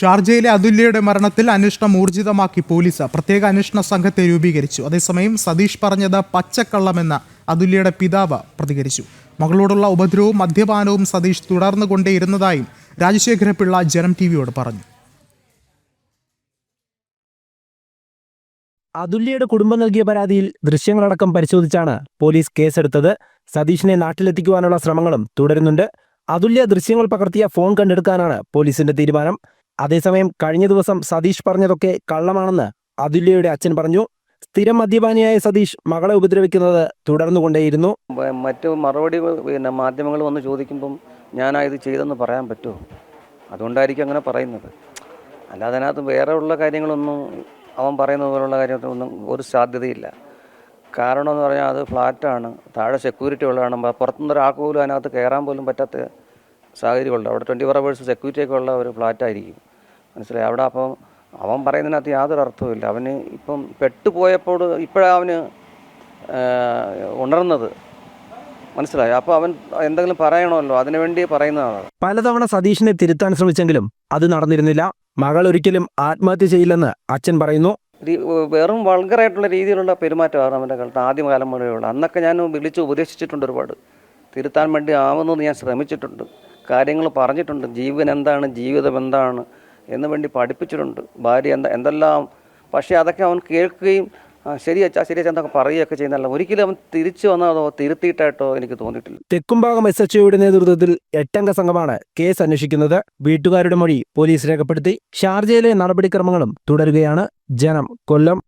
ഷാർജയിലെ അതുല്യയുടെ മരണത്തിൽ അന്വേഷണം ഊർജിതമാക്കി പോലീസ് പ്രത്യേക അന്വേഷണ സംഘത്തെ രൂപീകരിച്ചു. അതേസമയം സതീഷ് പറഞ്ഞത് പച്ചക്കള്ളമെന്ന അതുല്യയുടെ പിതാവ് പ്രതികരിച്ചു. മകളോടുള്ള ഉപദ്രവവും മദ്യപാനവും സതീഷ് തുടർന്നുകൊണ്ടേയിരുന്നതായും രാജശേഖരപിള്ള ജനം ടി വിയോട് പറഞ്ഞു. അതുല്യയുടെ കുടുംബം നൽകിയ പരാതിയിൽ ദൃശ്യങ്ങളടക്കം പരിശോധിച്ചാണ് പോലീസ് കേസെടുത്തത്. സതീഷിനെ നാട്ടിലെത്തിക്കുവാനുള്ള ശ്രമങ്ങളും തുടരുന്നുണ്ട്. അതുല്യ ദൃശ്യങ്ങൾ പകർത്തിയ ഫോൺ കണ്ടെടുക്കാനാണ് പോലീസിന്റെ തീരുമാനം. അതേസമയം കഴിഞ്ഞ ദിവസം സതീഷ് പറഞ്ഞതൊക്കെ കള്ളമാണെന്ന് അതുല്യയുടെ അച്ഛൻ പറഞ്ഞു. സ്ഥിരം മദ്യപാനിയായ സതീഷ് മകളെ ഉപദ്രവിക്കുന്നത് തുടർന്നുകൊണ്ടേയിരുന്നു. മറ്റു മറുപടി പിന്നെ മാധ്യമങ്ങൾ വന്ന് ചോദിക്കുമ്പം ഞാനായത് ചെയ്തെന്ന് പറയാൻ പറ്റുമോ? അതുകൊണ്ടായിരിക്കും അങ്ങനെ പറയുന്നത്. അല്ലാതെ അതിനകത്ത് വേറെ ഉള്ള കാര്യങ്ങളൊന്നും അവൻ പറയുന്ന പോലുള്ള കാര്യങ്ങളൊന്നും ഒരു സാധ്യതയില്ല. കാരണം എന്ന് പറഞ്ഞാൽ അത് ഫ്ലാറ്റാണ്. താഴെ സെക്യൂരിറ്റി ഉള്ളതാണ്. പുറത്തുനിന്ന് ഒരാൾക്ക് പോലും അതിനകത്ത് കയറാൻ പോലും പറ്റാത്ത സാഹചര്യമുണ്ട്. അവിടെ ട്വന്റി ഫോർ അവേഴ്സ് സെക്യൂരിറ്റി ഒക്കെ ഉള്ള ഒരു ഫ്ലാറ്റായിരിക്കും. മനസ്സിലായി? അവിടെ അപ്പം അവൻ പറയുന്നതിനകത്ത് യാതൊരു അർത്ഥവുമില്ല അവന് ഇപ്പം പെട്ടുപോയപ്പോൾ ഇപ്പോഴാണ് അവന് ഉണർന്നത്. മനസ്സിലായി? അപ്പോൾ അവൻ എന്തെങ്കിലും പറയണമല്ലോ. അതിനുവേണ്ടി പറയുന്നതാണ് പലതവണ സതീഷിനെ തിരുത്താൻ ശ്രമിച്ചെങ്കിലും അത് നടന്നിരുന്നില്ല. മകൾ ഒരിക്കലും ആത്മഹത്യ ചെയ്യില്ലെന്ന് അച്ഛൻ പറയുന്നു. വെറും വൾഗറായിട്ടുള്ള രീതിയിലുള്ള പെരുമാറ്റമാണ് അവന്റെ കാലത്ത് ആദ്യ മുഴുവൻ അന്നൊക്കെ ഞാൻ വിളിച്ച് ഉപദേശിച്ചിട്ടുണ്ട് ഒരുപാട്. തിരുത്താൻ വേണ്ടി ആവുന്നത് ഞാൻ ശ്രമിച്ചിട്ടുണ്ട്. കാര്യങ്ങൾ പറഞ്ഞിട്ടുണ്ട്. ജീവൻ എന്താണ്? ജീവിതം എന്താണ്? എന്ന് വേണ്ടി പഠിപ്പിച്ചിട്ടുണ്ട്. ഭാര്യ എന്താ എന്തെല്ലാം പക്ഷേ അതൊക്കെ അവൻ കേൾക്കുകയും "ആ, ശരി അച്ഛാ ശരി അച്ഛാ എന്നൊക്കെ പറയുകയൊക്കെ ചെയ്യുന്നല്ല ഒരിക്കലും അവൻ തിരിച്ചു വന്നതോ തിരുത്തിയിട്ടായിട്ടോ എനിക്ക് തോന്നിയിട്ടില്ല. തെക്കുംഭാഗം എസ് എച്ച് ഒയുടെ നേതൃത്വത്തിൽ എട്ടംഗ സംഘമാണ് കേസ് അന്വേഷിക്കുന്നത്. വീട്ടുകാരുടെ മൊഴി പോലീസ് രേഖപ്പെടുത്തി. ഷാർജയിലെ നടപടിക്രമങ്ങളും തുടരുകയാണ് ജനം. കൊല്ലം